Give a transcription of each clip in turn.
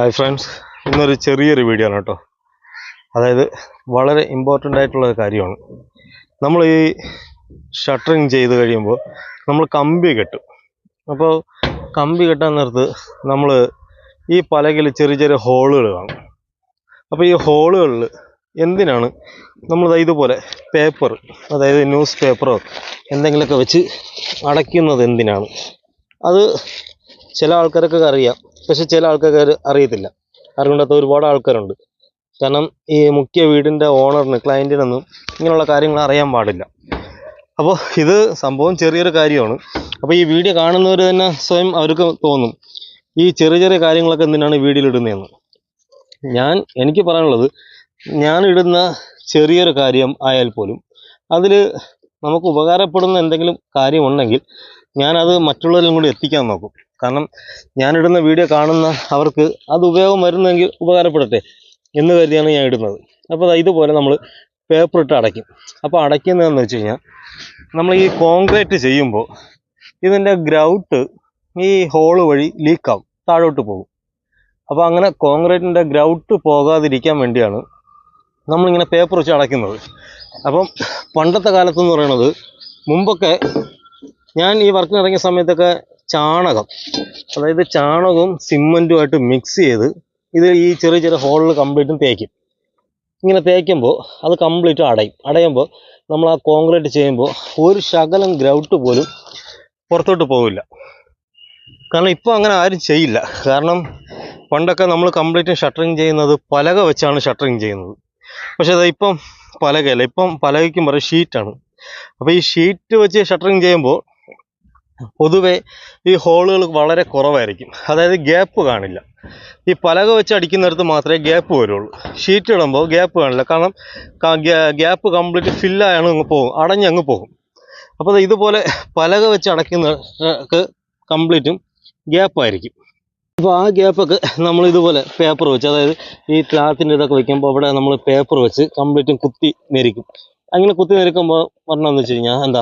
Hi friends ഇന്നൊരു ചെറിയൊരു video ആണ് കേട്ടോ. അതായത് വളരെ ഇമ്പോർട്ടന്റ് ആയിട്ടുള്ള ഒരു കാര്യമാണ്. നമ്മൾ ഈ ഷട്ടറിങ് ചെയ്ത് കഴിയുമ്പോൾ നമ്മൾ കമ്പി കെട്ടും. അപ്പോൾ കമ്പി കെട്ടാൻ നേരത്ത് നമ്മൾ ഈ പലകിൽ ചെറിയ ചെറിയ ഹോളുകൾ കാണും. അപ്പോൾ ഈ ഹോളുകളിൽ എന്തിനാണ് നമ്മൾ ഇതുപോലെ പേപ്പർ അതായത് ന്യൂസ് പേപ്പറോ എന്തെങ്കിലുമൊക്കെ വെച്ച് അടയ്ക്കുന്നത് എന്തിനാണ്? അത് ചില ആൾക്കാരൊക്കെ അറിയാം. പക്ഷെ ചില ആൾക്കാർ അറിയത്തില്ല. അറിവുണ്ടാത്ത ഒരുപാട് ആൾക്കാരുണ്ട്. കാരണം ഈ മുഖ്യ വീടിന്റെ ഓണറിന് ക്ലയന്റിനൊന്നും ഇങ്ങനെയുള്ള കാര്യങ്ങൾ അറിയാൻ പാടില്ല. അപ്പോൾ ഇത് സംഭവം ചെറിയൊരു കാര്യമാണ്. അപ്പോൾ ഈ വീഡിയോ കാണുന്നവർ തന്നെ സ്വയം അവർക്ക് തോന്നും ഈ ചെറിയ ചെറിയ കാര്യങ്ങളൊക്കെ എന്തിനാണ് വീഡിയോയിൽ ഇടുന്നതെന്ന്. ഞാൻ എനിക്ക് പറയാനുള്ളത് ഞാൻ ഇടുന്ന ചെറിയൊരു കാര്യം ആയാൽ പോലും അതിൽ നമുക്ക് ഉപകാരപ്പെടുന്ന എന്തെങ്കിലും കാര്യമുണ്ടെങ്കിൽ ഞാനത് മറ്റുള്ളവരിലും കൂടി എത്തിക്കാൻ നോക്കും. കാരണം ഞാനിടുന്ന വീഡിയോ കാണുന്ന അവർക്ക് അത് ഉപയോഗം വരുന്നെങ്കിൽ ഉപകാരപ്പെടട്ടെ എന്ന് കരുതിയാണ് ഞാൻ ഇടുന്നത്. അപ്പോൾ ഇതുപോലെ നമ്മൾ പേപ്പർ ഇട്ട് അടയ്ക്കും. അപ്പോൾ അടയ്ക്കുന്നതെന്ന് വെച്ച് കഴിഞ്ഞാൽ നമ്മൾ ഈ കോൺക്രീറ്റ് ചെയ്യുമ്പോൾ ഇതിന്റെ ഗ്രൗട്ട് ഈ ഹോൾ വഴി ലീക്കാവും താഴോട്ട് പോകും. അപ്പോൾ അങ്ങനെ കോൺക്രീറ്റിന്റെ ഗ്രൗട്ട് പോകാതിരിക്കാൻ വേണ്ടിയാണ് നമ്മളിങ്ങനെ പേപ്പർ വെച്ച് അടയ്ക്കുന്നത്. അപ്പം പണ്ടത്തെ കാലത്തെന്ന് പറയുന്നത് മുമ്പൊക്കെ ഞാൻ ഈ വർക്കിന് ഇറങ്ങിയ സമയത്തൊക്കെ ചാണകം. അതായത് ചാണകവും സിമ്മന്റുമായിട്ട് മിക്സ് ചെയ്ത് ഇത് ഈ ചെറിയ ചെറിയ ഹോളിൽ കംപ്ലീറ്റും തേക്കും. ഇങ്ങനെ തേക്കുമ്പോൾ അത് കംപ്ലീറ്റ് അടയും. അടയുമ്പോൾ നമ്മൾ ആ കോൺക്രീറ്റ് ചെയ്യുമ്പോൾ ഒരു ശകലം ഗ്രൗട്ട് പോലും പുറത്തോട്ട് പോവില്ല. കാരണം ഇപ്പോൾ അങ്ങനെ ആരും ചെയ്യില്ല. കാരണം പണ്ടൊക്കെ നമ്മൾ കംപ്ലീറ്റ് ഷട്ടറിങ് ചെയ്യുന്നത് പലക വെച്ചാണ് ഷട്ടറിങ് ചെയ്യുന്നത്. പക്ഷേ അത് ഇപ്പം പലകയല്ല. ഇപ്പം പലകയ്ക്കും പറയും ഷീറ്റാണ് അപ്പോൾ ഈ ഷീറ്റ് വെച്ച് ഷട്ടറിങ് ചെയ്യുമ്പോൾ പൊതുവെ ഈ ഹോളുകൾ വളരെ കുറവായിരിക്കും. അതായത് ഗ്യാപ്പ് കാണില്ല. ഈ പലക വെച്ച് അടിക്കുന്നിടത്ത് മാത്രമേ ഗ്യാപ്പ് വരുള്ളൂ. ഷീറ്റ് ഇടുമ്പോൾ ഗ്യാപ്പ് കാണില്ല. കാരണം ഗ്യാപ്പ് കംപ്ലീറ്റ് ഫില്ലായാണ് അങ്ങ് പോകും. അടഞ്ഞങ്ങ് പോകും. അപ്പോൾ ഇതുപോലെ പലക വെച്ച് അടയ്ക്കുന്ന കംപ്ലീറ്റും ഗ്യാപ്പായിരിക്കും അപ്പോൾ ആ ഗ്യാപ്പൊക്കെ നമ്മൾ ഇതുപോലെ പേപ്പർ വെച്ച് അതായത് ഈ ക്ലാത്തിന്റെ ഇതൊക്കെ വെക്കുമ്പോൾ അവിടെ നമ്മൾ പേപ്പർ വെച്ച് കംപ്ലീറ്റും കുത്തി നെരിക്കും അങ്ങനെ കുത്തി നിരക്കുമ്പോൾ പറഞ്ഞതെന്ന് വെച്ച് കഴിഞ്ഞാൽ എന്താ?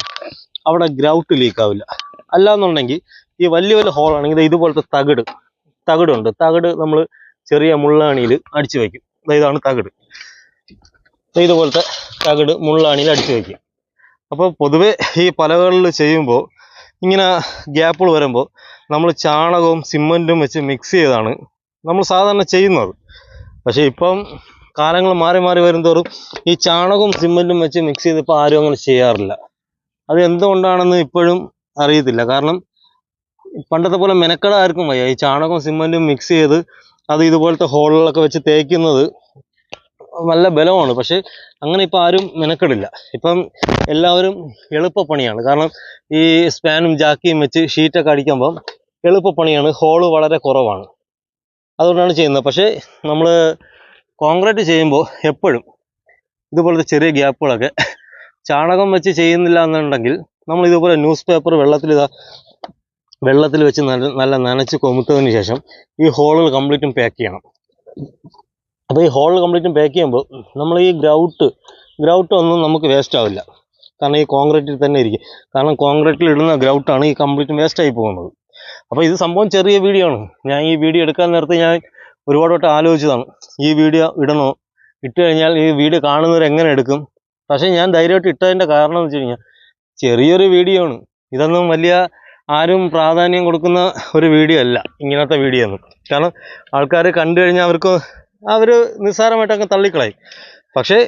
അവിടെ ഗ്രൗട്ട് ലീക്ക് ആവില്ല. അല്ലാന്നുണ്ടെങ്കിൽ ഈ വലിയ വലിയ ഹോൾ ആണെങ്കിൽ ഇതുപോലത്തെ തകിട് തകിടുണ്ട്. തകിട് നമ്മൾ ചെറിയ മുള്ളാണിയിൽ അടിച്ചു വയ്ക്കും ഇതാണ് തകിട്. ഇതുപോലത്തെ തകിട് മുള്ളാണിയിൽ അടിച്ചു വയ്ക്കും അപ്പോൾ പൊതുവേ ഈ പലകളിൽ ചെയ്യുമ്പോൾ ഇങ്ങനെ ഗ്യാപ്പുകൾ വരുമ്പോൾ നമ്മൾ ചാണകവും സിമന്റും വെച്ച് മിക്സ് ചെയ്താണ് നമ്മൾ സാധാരണ ചെയ്യുന്നത്. പക്ഷേ ഇപ്പം കാലങ്ങൾ മാറി മാറി വരുന്തോറും ഈ ചാണകവും സിമന്റും വെച്ച് മിക്സ് ചെയ്ത് ഇപ്പോൾ ആരും അങ്ങനെ ചെയ്യാറില്ല. അത് എന്തുകൊണ്ടാണെന്ന് ഇപ്പോഴും അറിയത്തില്ല. കാരണം പണ്ടത്തെ പോലെ മെനക്കട ആർക്കും വയ്യ. ഈ ചാണകവും സിമന്റും മിക്സ് ചെയ്ത് അത് ഇതുപോലത്തെ ഹോളുകളൊക്കെ വെച്ച് തേക്കുന്നത് നല്ല ബലമാണ്. പക്ഷേ അങ്ങനെ ഇപ്പം ആരും മെനക്കെടില്ല. ഇപ്പം എല്ലാവരും എളുപ്പപ്പണിയാണ്. കാരണം ഈ സ്പാനും ജാക്കിയും വെച്ച് ഷീറ്റൊക്കെ അടിക്കുമ്പം എളുപ്പപ്പണിയാണ്. ഹോൾ വളരെ കുറവാണ്. അതുകൊണ്ടാണ് ചെയ്യുന്നത്. പക്ഷേ നമ്മൾ കോൺക്രീറ്റ് ചെയ്യുമ്പോൾ എപ്പോഴും ഇതുപോലത്തെ ചെറിയ ഗ്യാപ്പുകളൊക്കെ ചാണകം വെച്ച് ചെയ്യുന്നില്ല എന്നുണ്ടെങ്കിൽ നമ്മൾ ഇതുപോലെ ന്യൂസ് പേപ്പർ വെള്ളത്തിൽ ഇതാ വെള്ളത്തിൽ വെച്ച് നല്ല നനച്ച് കൊമുത്തതിന് ശേഷം ഈ ഹോളുകൾ കംപ്ലീറ്റും പാക്ക് ചെയ്യണം. അപ്പോൾ ഈ ഹോൾ കംപ്ലീറ്റും പാക്ക് ചെയ്യുമ്പോൾ നമ്മൾ ഈ ഗ്രൗട്ട് ഗ്രൗട്ട് ഒന്നും നമുക്ക് വേസ്റ്റ് ആവില്ല. കാരണം ഈ കോൺക്രീറ്റിൽ തന്നെ ഇരിക്കും. കാരണം കോൺക്രീറ്റിൽ ഇടുന്ന ഗ്രൗട്ടാണ് ഈ കംപ്ലീറ്റും വേസ്റ്റ് ആയി പോകുന്നത്. അപ്പോൾ ഇത് സംഭവം ചെറിയ വീഡിയോ ആണ്. ഞാൻ ഈ വീഡിയോ എടുക്കാൻ നേരത്തെ ഞാൻ ഒരുപാട് വട്ടം ആലോചിച്ചതാണ്. ഈ വീഡിയോ ഇടണോ? ഇട്ട് കഴിഞ്ഞാൽ ഈ വീഡിയോ കാണുന്നവർ എങ്ങനെ എടുക്കും? പക്ഷേ ഞാൻ ധൈര്യമായിട്ട് ഇട്ടതിന്റെ കാരണം എന്ന് വെച്ച് കഴിഞ്ഞാൽ ചെറിയൊരു വീഡിയോ ആണ്. ഇതൊന്നും വലിയ ആരും പ്രാധാന്യം കൊടുക്കുന്ന ഒരു വീഡിയോ അല്ല. ഇങ്ങനത്തെ വീഡിയോ ഒന്നും കാരണം ആൾക്കാർ കണ്ടു കഴിഞ്ഞാൽ അവർക്ക് അവർ നിസ്സാരമായിട്ടൊക്കെ തള്ളിക്കളയും. പക്ഷേ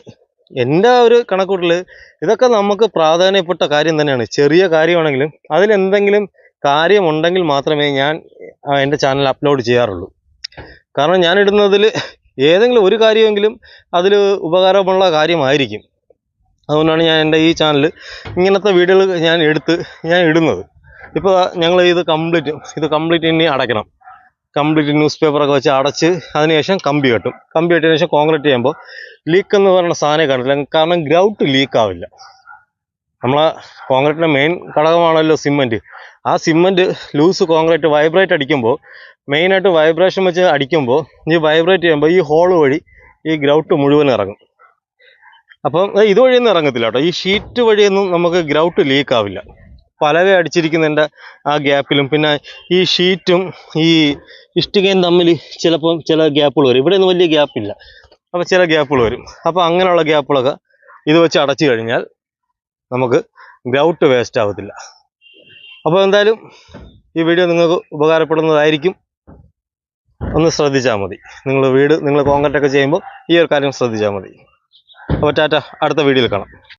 എന്റെ ഒരു കണക്കൂട്ടിൽ ഇതൊക്കെ നമുക്ക് പ്രാധാന്യപ്പെട്ട കാര്യം തന്നെയാണ്. ചെറിയ കാര്യമാണെങ്കിലും അതിലെന്തെങ്കിലും കാര്യമുണ്ടെങ്കിൽ മാത്രമേ ഞാൻ എന്റെ ചാനൽ അപ്ലോഡ് ചെയ്യാറുള്ളൂ. കാരണം ഞാനിടുന്നതിൽ ഏതെങ്കിലും ഒരു കാര്യമെങ്കിലും അതിൽ ഉപകാരമുള്ള കാര്യമായിരിക്കും. അതുകൊണ്ടാണ് ഞാൻ എന്റെ ഈ ചാനൽ ഇങ്ങനത്തെ വീഡിയോകൾ ഞാൻ എടുത്ത് ഞാൻ ഇടുന്നത്. ഇപ്പോൾ ഞങ്ങൾ ഇത് കംപ്ലീറ്റ് ഇത് കംപ്ലീറ്റ് ഇനി അടയ്ക്കണം. കംപ്ലീറ്റ് ന്യൂസ് പേപ്പറൊക്കെ വെച്ച് അടച്ച് അതിനുശേഷം കമ്പി കെട്ടും. കമ്പി കെട്ടിയതിന് ശേഷം കോൺക്രീറ്റ് ചെയ്യുമ്പോൾ ലീക്ക് എന്ന് പറയുന്ന സാധനം കണ്ടില്ല കാരണം ഗ്രൗട്ട് ലീക്ക് ആവില്ല. നമ്മളെ കോൺക്രീറ്റിന്റെ മെയിൻ ഘടകമാണല്ലോ സിമന്റ് ആ സിമന്റ് ലൂസ് കോൺക്രീറ്റ് വൈബ്രേറ്റ് അടിക്കുമ്പോൾ മെയിനായിട്ട് വൈബ്രേഷൻ വെച്ച് അടിക്കുമ്പോൾ ഈ വൈബ്രേറ്റ് ചെയ്യുമ്പോൾ ഈ ഹോൾ വഴി ഈ ഗ്രൗട്ട് മുഴുവൻ ഇറങ്ങും. അപ്പം ഇതുവഴിയൊന്നും ഇറങ്ങത്തില്ല കേട്ടോ. ഈ ഷീറ്റ് വഴിയൊന്നും നമുക്ക് ഗ്രൗട്ട് ലീക്ക് ആവില്ല. പലവ അടിച്ചിരിക്കുന്നതിന്റെ ആ ഗ്യാപ്പിലും പിന്നെ ഈ ഷീറ്റും ഈ ഇഷ്ടികയും തമ്മിൽ ചിലപ്പം ചില ഗ്യാപ്പുകൾ വരും. ഇവിടെ വലിയ ഗ്യാപ്പില്ല അപ്പോൾ ചില ഗ്യാപ്പുകൾ വരും. അപ്പോൾ അങ്ങനെയുള്ള ഗ്യാപ്പുകളൊക്കെ ഇത് വെച്ച് അടച്ചു കഴിഞ്ഞാൽ നമുക്ക് ഗ്രൗട്ട് വേസ്റ്റ് ആവത്തില്ല. അപ്പോൾ എന്തായാലും ഈ വീഡിയോ നിങ്ങൾക്ക് ഉപകാരപ്പെടുന്നതായിരിക്കും. ഒന്ന് ശ്രദ്ധിച്ചാൽ മതി. നിങ്ങൾ വീട് നിങ്ങൾ കോൺക്രീറ്റ് ഒക്കെ ചെയ്യുമ്പോൾ ഈ ഒരു കാര്യം ശ്രദ്ധിച്ചാൽ മതി. അപ്പോൾ ടാറ്റ അടുത്ത വീഡിയോയിൽ കാണാം.